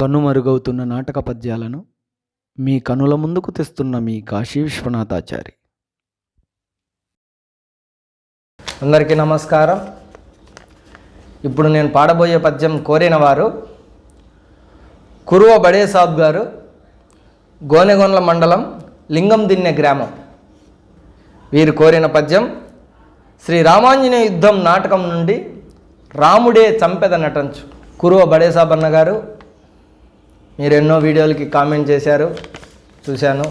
కనుమరుగవుతున్న నాటక పద్యాలను మీ కనుల ముందుకు తెస్తున్న మీ కాశీ విశ్వనాథాచారి. అందరికీ నమస్కారం. ఇప్పుడు నేను పాడబోయే పద్యం కోరిన వారు కురువ బడే సాబ్ గారు గోనెగొండ్ల మండలం లింగం దిన్నె గ్రామం. వీరు కోరిన పద్యం శ్రీ రామాంజనేయ యుద్ధం నాటకం నుండి రాముడే చంపెద నటంచు కురువ బడే సాబ్ అన్న గారు మీరు ఎన్నో వీడియోలకి కామెంట్ చేశారు చూశాను.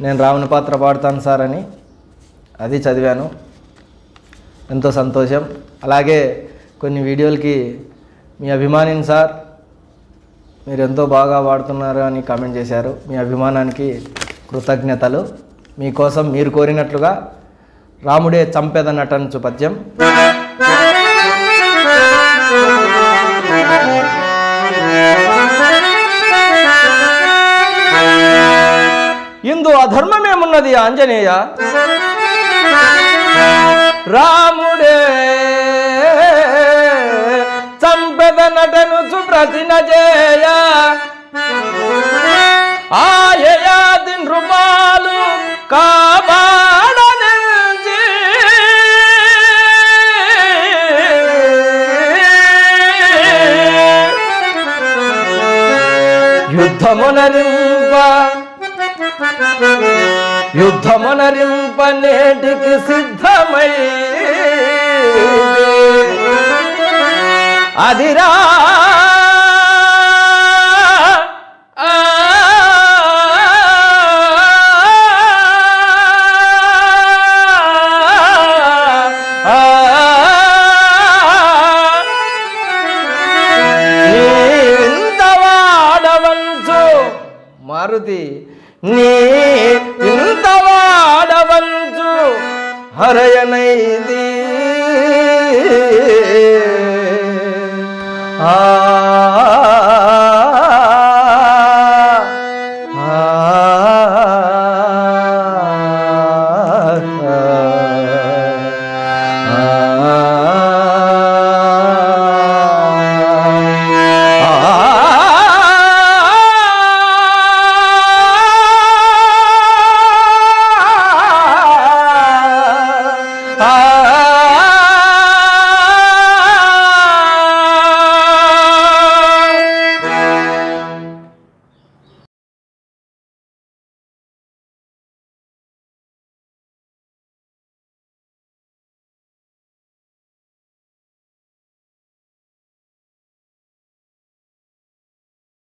నేను రావణ పాత్ర పాడతాను సార్ అని అది చదివాను. ఎంతో సంతోషం. అలాగే కొన్ని వీడియోలకి మీ అభిమానిని సార్ మీరు ఎంతో బాగా వాడుతున్నారు అని కామెంట్ చేశారు. మీ అభిమానానికి కృతజ్ఞతలు. మీకోసం మీరు కోరినట్లుగా రాముడే చంపెద పద్యం. ఇందు అధర్మమేమున్నది ఆంజనేయ? రాముడే చంపెద నటను సుప్రతిన చేయ ఆయయాది నృపాలు కాపాడనిల్చి యుద్ధమునరింప యుద్ధమునరింప నేటికి సిద్ధమై అదిరా. మారుతి. నీ ఇంత వాడవంచు హరయనైది. ఆ